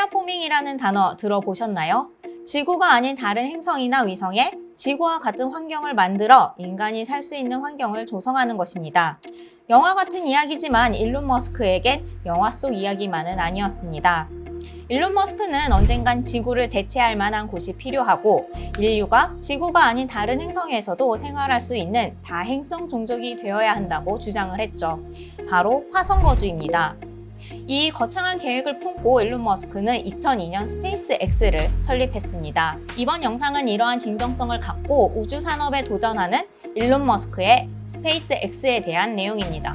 테라포밍이라는 단어 들어보셨나요? 지구가 아닌 다른 행성이나 위성에 지구와 같은 환경을 만들어 인간이 살 수 있는 환경을 조성하는 것입니다. 영화 같은 이야기지만 일론 머스크에겐 영화 속 이야기만은 아니었습니다. 일론 머스크는 언젠간 지구를 대체할 만한 곳이 필요하고 인류가 지구가 아닌 다른 행성에서도 생활할 수 있는 다행성 종족이 되어야 한다고 주장을 했죠. 바로 화성 거주입니다. 이 거창한 계획을 품고 일론 머스크는 2002년 스페이스 X를 설립했습니다. 이번 영상은 이러한 진정성을 갖고 우주 산업에 도전하는 일론 머스크의 스페이스 X에 대한 내용입니다.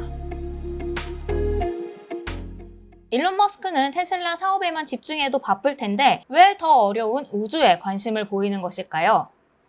일론 머스크는 테슬라 사업에만 집중해도 바쁠 텐데 왜 더 어려운 우주에 관심을 보이는 것일까요?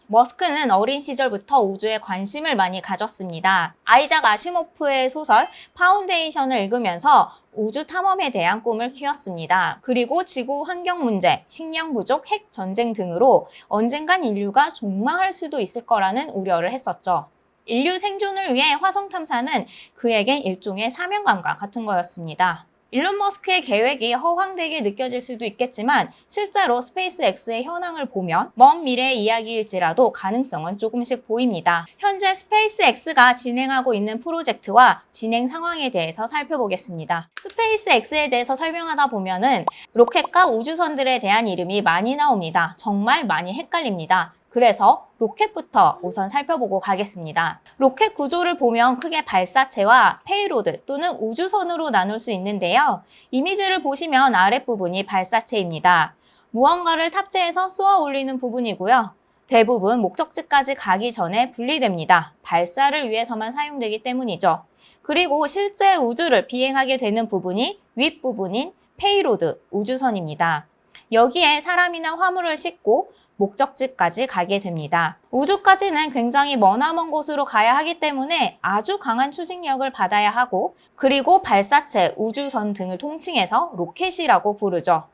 머스크는 어린 시절부터 우주에 관심을 많이 가졌습니다. 아이작 아시모프의 소설 파운데이션을 읽으면서 우주 탐험에 대한 꿈을 키웠습니다. 그리고 지구 환경 문제, 식량 부족, 핵 전쟁 등으로 언젠간 인류가 종말할 수도 있을 거라는 우려를 했었죠. 인류 생존을 위해 화성 탐사는 그에겐 일종의 사명감과 같은 거였습니다. 일론 머스크의 계획이 허황되게 느껴질 수도 있겠지만 실제로 스페이스 X의 현황을 보면 먼 미래의 이야기일지라도 가능성은 조금씩 보입니다. 현재 스페이스 X가 진행하고 있는 프로젝트와 진행 상황에 대해서 살펴보겠습니다. 스페이스 X에 대해서 설명하다 보면은 로켓과 우주선들에 대한 이름이 많이 나옵니다. 정말 많이 헷갈립니다. 그래서 로켓부터 우선 살펴보고 가겠습니다. 로켓 구조를 보면 크게 발사체와 페이로드 또는 우주선으로 나눌 수 있는데요. 이미지를 보시면 아랫부분이 발사체입니다. 무언가를 탑재해서 쏘아 올리는 부분이고요. 대부분 목적지까지 가기 전에 분리됩니다. 발사를 위해서만 사용되기 때문이죠. 그리고 실제 우주를 비행하게 되는 부분이 윗부분인 페이로드 우주선입니다. 여기에 사람이나 화물을 싣고 목적지까지 가게 됩니다. 우주까지는 굉장히 머나먼 곳으로 가야 하기 때문에 아주 강한 추진력을 받아야 하고 그리고 발사체, 우주선 등을 통칭해서 로켓이라고 부르죠.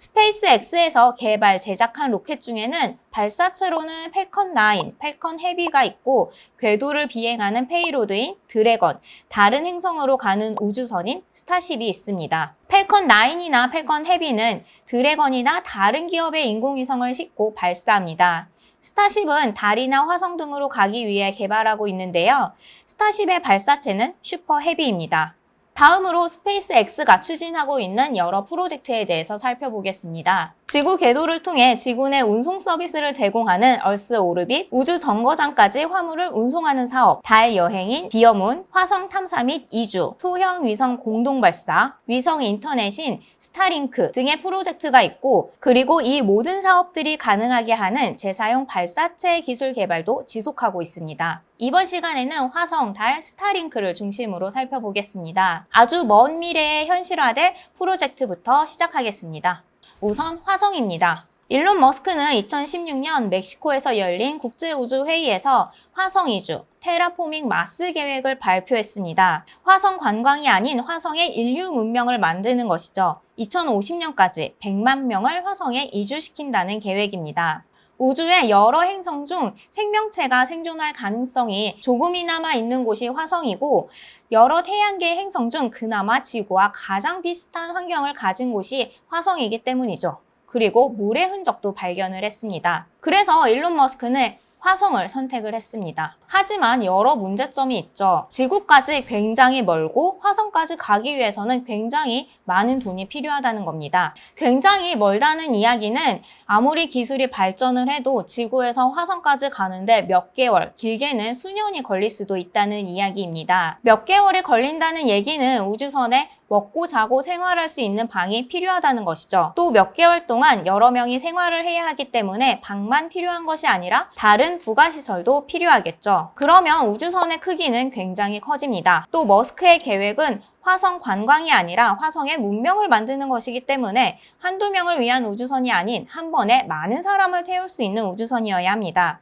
스페이스 X에서 개발, 제작한 로켓 중에는 발사체로는 펠컨 9, 펠컨 헤비가 있고 궤도를 비행하는 페이로드인 드래건, 다른 행성으로 가는 우주선인 스타쉽이 있습니다. 펠컨 9이나 펠컨 헤비는 드래건이나 다른 기업의 인공위성을 싣고 발사합니다. 스타쉽은 달이나 화성 등으로 가기 위해 개발하고 있는데요. 스타쉽의 발사체는 슈퍼 헤비입니다. 다음으로 스페이스 X가 추진하고 있는 여러 프로젝트에 대해서 살펴보겠습니다. 지구 궤도를 통해 지구 내 운송 서비스를 제공하는 얼스 오르빗, 우주 정거장까지 화물을 운송하는 사업, 달 여행인 디어문, 화성 탐사 및 이주, 소형 위성 공동 발사, 위성 인터넷인 스타링크 등의 프로젝트가 있고, 그리고 이 모든 사업들이 가능하게 하는 재사용 발사체 기술 개발도 지속하고 있습니다. 이번 시간에는 화성, 달, 스타링크를 중심으로 살펴보겠습니다. 아주 먼 미래에 현실화될 프로젝트부터 시작하겠습니다. 우선 화성입니다. 일론 머스크는 2016년 멕시코에서 열린 국제우주회의에서 화성 이주, 테라포밍 마스 계획을 발표했습니다. 화성 관광이 아닌 화성의 인류 문명을 만드는 것이죠. 2050년까지 100만 명을 화성에 이주시킨다는 계획입니다. 우주의 여러 행성 중 생명체가 생존할 가능성이 조금이나마 있는 곳이 화성이고 여러 태양계 행성 중 그나마 지구와 가장 비슷한 환경을 가진 곳이 화성이기 때문이죠. 그리고 물의 흔적도 발견을 했습니다. 그래서 일론 머스크는 화성을 선택을 했습니다. 하지만 여러 문제점이 있죠. 지구까지 굉장히 멀고 화성까지 가기 위해서는 굉장히 많은 돈이 필요하다는 겁니다. 굉장히 멀다는 이야기는 아무리 기술이 발전을 해도 지구에서 화성까지 가는데 몇 개월, 길게는 수년이 걸릴 수도 있다는 이야기입니다. 몇 개월이 걸린다는 얘기는 우주선에 먹고 자고 생활할 수 있는 방이 필요하다는 것이죠. 또 몇 개월 동안 여러 명이 생활을 해야 하기 때문에 방만 필요한 것이 아니라 다른 부가시설도 필요하겠죠. 그러면 우주선의 크기는 굉장히 커집니다. 또 머스크의 계획은 화성 관광이 아니라 화성의 문명을 만드는 것이기 때문에 한두 명을 위한 우주선이 아닌 한 번에 많은 사람을 태울 수 있는 우주선이어야 합니다.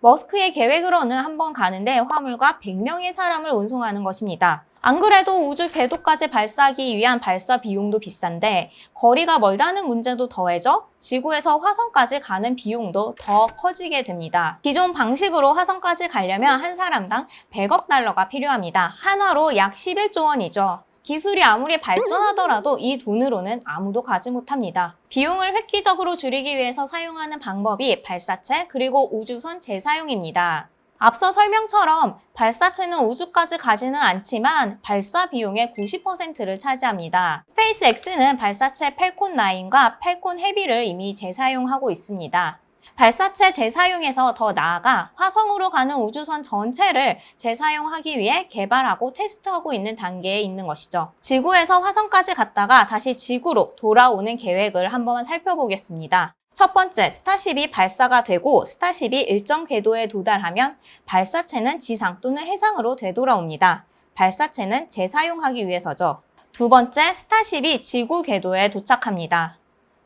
머스크의 계획으로는 한 번 가는데 화물과 100명의 사람을 운송하는 것입니다. 안 그래도 우주 궤도까지 발사하기 위한 발사 비용도 비싼데 거리가 멀다는 문제도 더해져 지구에서 화성까지 가는 비용도 더 커지게 됩니다. 기존 방식으로 화성까지 가려면 한 사람당 100억 달러가 필요합니다. 한화로 약 11조 원이죠. 기술이 아무리 발전하더라도 이 돈으로는 아무도 가지 못합니다. 비용을 획기적으로 줄이기 위해서 사용하는 방법이 발사체 그리고 우주선 재사용입니다. 앞서 설명처럼 발사체는 우주까지 가지는 않지만 발사 비용의 90%를 차지합니다. 스페이스X는 발사체 펠콘 9과 펠콘 헤비를 이미 재사용하고 있습니다. 발사체 재사용에서 더 나아가 화성으로 가는 우주선 전체를 재사용하기 위해 개발하고 테스트하고 있는 단계에 있는 것이죠. 지구에서 화성까지 갔다가 다시 지구로 돌아오는 계획을 한번 살펴보겠습니다. 첫 번째, 스타쉽이 발사가 되고 스타쉽이 일정 궤도에 도달하면 발사체는 지상 또는 해상으로 되돌아옵니다. 발사체는 재사용하기 위해서죠. 두 번째, 스타쉽이 지구 궤도에 도착합니다.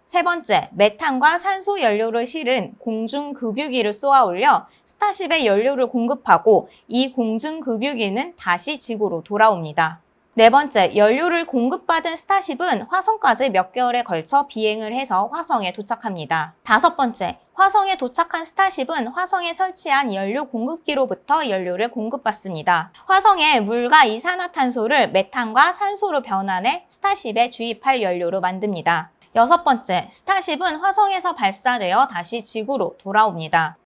세 번째, 메탄과 산소 연료를 실은 공중 급유기를 쏘아 올려 스타쉽에 연료를 공급하고 이 공중 급유기는 다시 지구로 돌아옵니다. 네 번째, 연료를 공급받은 스타쉽은 화성까지 몇 개월에 걸쳐 비행을 해서 화성에 도착합니다. 다섯 번째, 화성에 도착한 스타쉽은 화성에 설치한 연료 공급기로부터 연료를 공급받습니다. 화성에 물과 이산화탄소를 메탄과 산소로 변환해 스타쉽에 주입할 연료로 만듭니다. 여섯 번째, 스타쉽은 화성에서 발사되어 다시 지구로 돌아옵니다.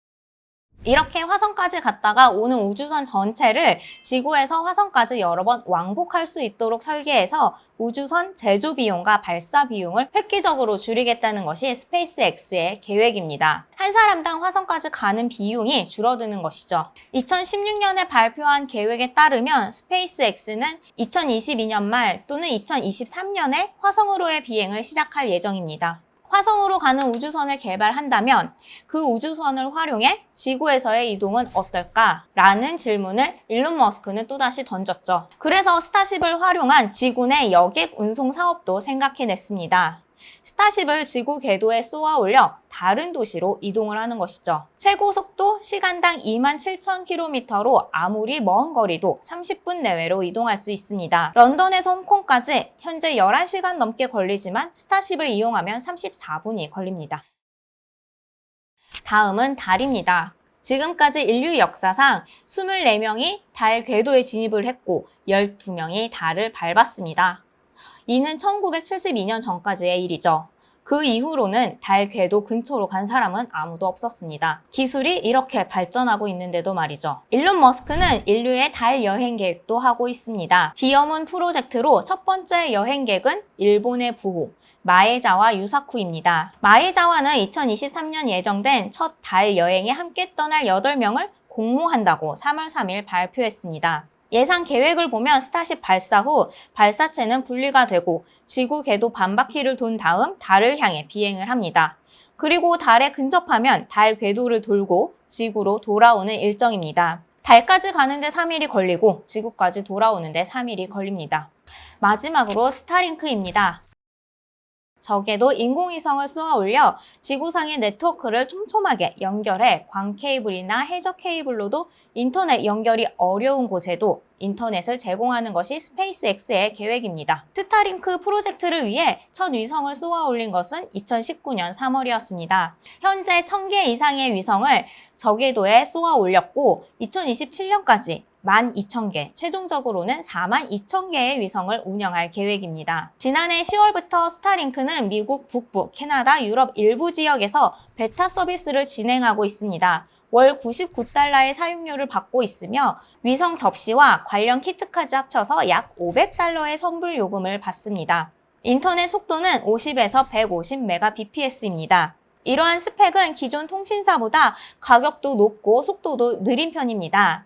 이렇게 화성까지 갔다가 오는 우주선 전체를 지구에서 화성까지 여러 번 왕복할 수 있도록 설계해서 우주선 제조 비용과 발사 비용을 획기적으로 줄이겠다는 것이 스페이스X의 계획입니다. 한 사람당 화성까지 가는 비용이 줄어드는 것이죠. 2016년에 발표한 계획에 따르면 스페이스X는 2022년 말 또는 2023년에 화성으로의 비행을 시작할 예정입니다. 화성으로 가는 우주선을 개발한다면 그 우주선을 활용해 지구에서의 이동은 어떨까? 라는 질문을 일론 머스크는 또다시 던졌죠. 그래서 스타쉽을 활용한 지구 내 여객 운송 사업도 생각해냈습니다. 스타쉽을 지구 궤도에 쏘아 올려 다른 도시로 이동을 하는 것이죠. 최고 속도 시간당 27,000km로 아무리 먼 거리도 30분 내외로 이동할 수 있습니다. 런던에서 홍콩까지 현재 11시간 넘게 걸리지만 스타쉽을 이용하면 34분이 걸립니다. 다음은 달입니다. 지금까지 인류 역사상 24명이 달 궤도에 진입을 했고 12명이 달을 밟았습니다. 이는 1972년 전까지의 일이죠. 그 이후로는 달 궤도 근처로 간 사람은 아무도 없었습니다. 기술이 이렇게 발전하고 있는데도 말이죠. 일론 머스크는 인류의 달 여행 계획도 하고 있습니다. 디어문 프로젝트로 첫 번째 여행객은 일본의 부호, 마에자와 유사쿠입니다. 마에자와는 2023년 예정된 첫 달 여행에 함께 떠날 8명을 공모한다고 3월 3일 발표했습니다. 예상 계획을 보면 스타쉽 발사 후 발사체는 분리가 되고 지구 궤도 반바퀴를 돈 다음 달을 향해 비행을 합니다. 그리고 달에 근접하면 달 궤도를 돌고 지구로 돌아오는 일정입니다. 달까지 가는데 3일이 걸리고 지구까지 돌아오는데 3일이 걸립니다. 마지막으로 스타링크입니다. 적에도 인공위성을 쏘아 올려 지구상의 네트워크를 촘촘하게 연결해 광 케이블이나 해적 케이블로도 인터넷 연결이 어려운 곳에도 인터넷을 제공하는 것이 스페이스X의 계획입니다. 스타링크 프로젝트를 위해 첫 위성을 쏘아 올린 것은 2019년 3월이었습니다. 현재 1000개 이상의 위성을 저궤도에 쏘아 올렸고 2027년까지 12,000개, 최종적으로는 42,000개의 위성을 운영할 계획입니다. 지난해 10월부터 스타링크는 미국 북부, 캐나다, 유럽 일부 지역에서 베타 서비스를 진행하고 있습니다. 월 99달러의 사용료를 받고 있으며 위성 접시와 관련 키트까지 합쳐서 약 500달러의 선불 요금을 받습니다. 인터넷 속도는 50에서 150mbps입니다. 이러한 스펙은 기존 통신사보다 가격도 높고 속도도 느린 편입니다.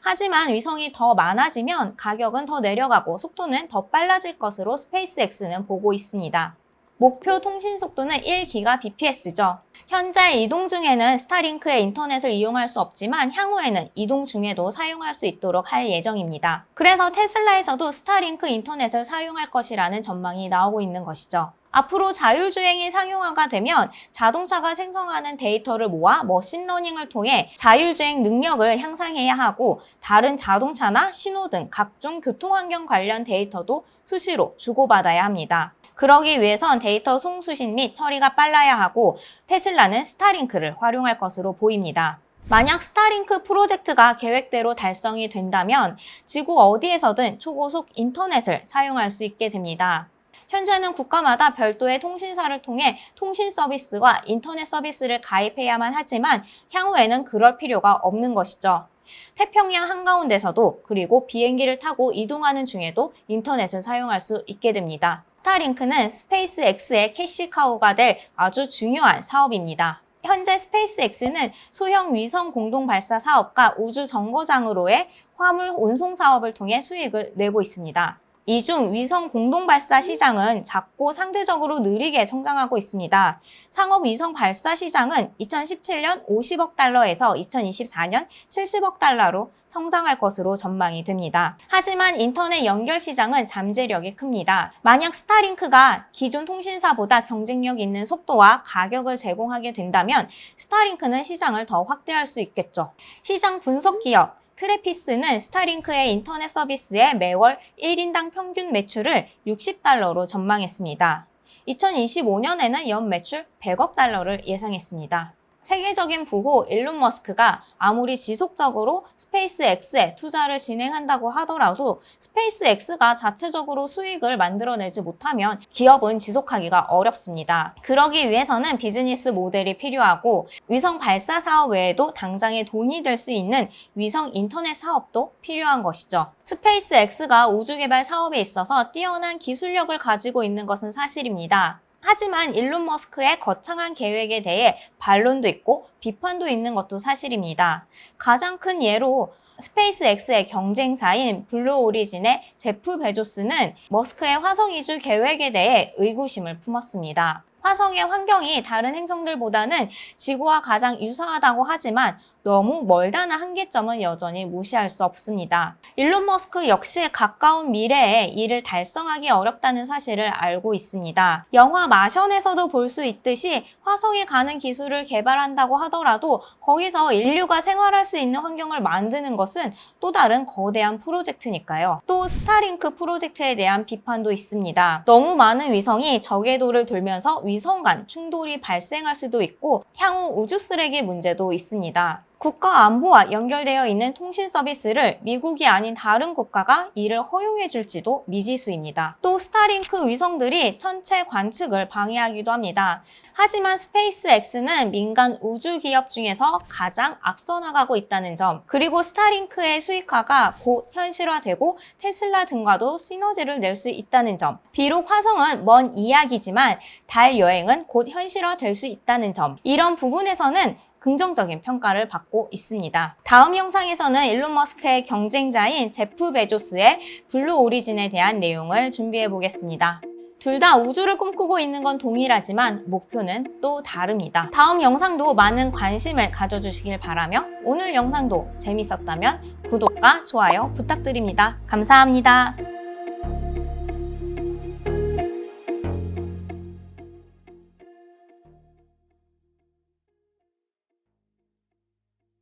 하지만 위성이 더 많아지면 가격은 더 내려가고 속도는 더 빨라질 것으로 스페이스X는 보고 있습니다. 목표 통신 속도는 1GBps죠. 현재 이동 중에는 스타링크의 인터넷을 이용할 수 없지만 향후에는 이동 중에도 사용할 수 있도록 할 예정입니다. 그래서 테슬라에서도 스타링크 인터넷을 사용할 것이라는 전망이 나오고 있는 것이죠. 앞으로 자율주행이 상용화가 되면 자동차가 생성하는 데이터를 모아 머신러닝을 통해 자율주행 능력을 향상해야 하고 다른 자동차나 신호 등 각종 교통환경 관련 데이터도 수시로 주고받아야 합니다. 그러기 위해선 데이터 송수신 및 처리가 빨라야 하고 테슬라는 스타링크를 활용할 것으로 보입니다. 만약 스타링크 프로젝트가 계획대로 달성이 된다면 지구 어디에서든 초고속 인터넷을 사용할 수 있게 됩니다. 현재는 국가마다 별도의 통신사를 통해 통신 서비스와 인터넷 서비스를 가입해야만 하지만 향후에는 그럴 필요가 없는 것이죠. 태평양 한가운데서도 그리고 비행기를 타고 이동하는 중에도 인터넷을 사용할 수 있게 됩니다. 스타링크는 스페이스X의 캐시카우가 될 아주 중요한 사업입니다. 현재 스페이스X는 소형 위성 공동 발사 사업과 우주 정거장으로의 화물 운송 사업을 통해 수익을 내고 있습니다. 이 중 위성 공동 발사 시장은 작고 상대적으로 느리게 성장하고 있습니다. 상업 위성 발사 시장은 2017년 50억 달러에서 2024년 70억 달러로 성장할 것으로 전망이 됩니다. 하지만 인터넷 연결 시장은 잠재력이 큽니다. 만약 스타링크가 기존 통신사보다 경쟁력 있는 속도와 가격을 제공하게 된다면 스타링크는 시장을 더 확대할 수 있겠죠. 시장 분석 기업 트레피스는 스타링크의 인터넷 서비스의 매월 1인당 평균 매출을 60달러로 전망했습니다. 2025년에는 연 매출 100억 달러를 예상했습니다. 세계적인 부호 일론 머스크가 아무리 지속적으로 스페이스X에 투자를 진행한다고 하더라도 스페이스X가 자체적으로 수익을 만들어내지 못하면 기업은 지속하기가 어렵습니다. 그러기 위해서는 비즈니스 모델이 필요하고 위성 발사 사업 외에도 당장에 돈이 될 수 있는 위성 인터넷 사업도 필요한 것이죠. 스페이스X가 우주 개발 사업에 있어서 뛰어난 기술력을 가지고 있는 것은 사실입니다. 하지만 일론 머스크의 거창한 계획에 대해 반론도 있고 비판도 있는 것도 사실입니다. 가장 큰 예로 스페이스X의 경쟁사인 블루 오리진의 제프 베조스는 머스크의 화성 이주 계획에 대해 의구심을 품었습니다. 화성의 환경이 다른 행성들보다는 지구와 가장 유사하다고 하지만 너무 멀다는 한계점은 여전히 무시할 수 없습니다. 일론 머스크 역시 가까운 미래에 이를 달성하기 어렵다는 사실을 알고 있습니다. 영화 마션에서도 볼 수 있듯이 화성에 가는 기술을 개발한다고 하더라도 거기서 인류가 생활할 수 있는 환경을 만드는 것은 또 다른 거대한 프로젝트니까요. 또 스타링크 프로젝트에 대한 비판도 있습니다. 너무 많은 위성이 저궤도를 돌면서 위성 간 충돌이 발생할 수도 있고 향후 우주 쓰레기 문제도 있습니다. 국가 안보와 연결되어 있는 통신 서비스를 미국이 아닌 다른 국가가 이를 허용해 줄지도 미지수입니다. 또 스타링크 위성들이 천체 관측을 방해하기도 합니다. 하지만 스페이스X는 민간 우주 기업 중에서 가장 앞서 나가고 있다는 점, 그리고 스타링크의 수익화가 곧 현실화되고 테슬라 등과도 시너지를 낼 수 있다는 점, 비록 화성은 먼 이야기지만 달 여행은 곧 현실화될 수 있다는 점, 이런 부분에서는 긍정적인 평가를 받고 있습니다. 다음 영상에서는 일론 머스크의 경쟁자인 제프 베조스의 블루 오리진에 대한 내용을 준비해 보겠습니다. 둘다 우주를 꿈꾸고 있는 건 동일하지만 목표는 또 다릅니다. 다음 영상도 많은 관심을 가져주시길 바라며 오늘 영상도 재밌었다면 구독과 좋아요 부탁드립니다. 감사합니다.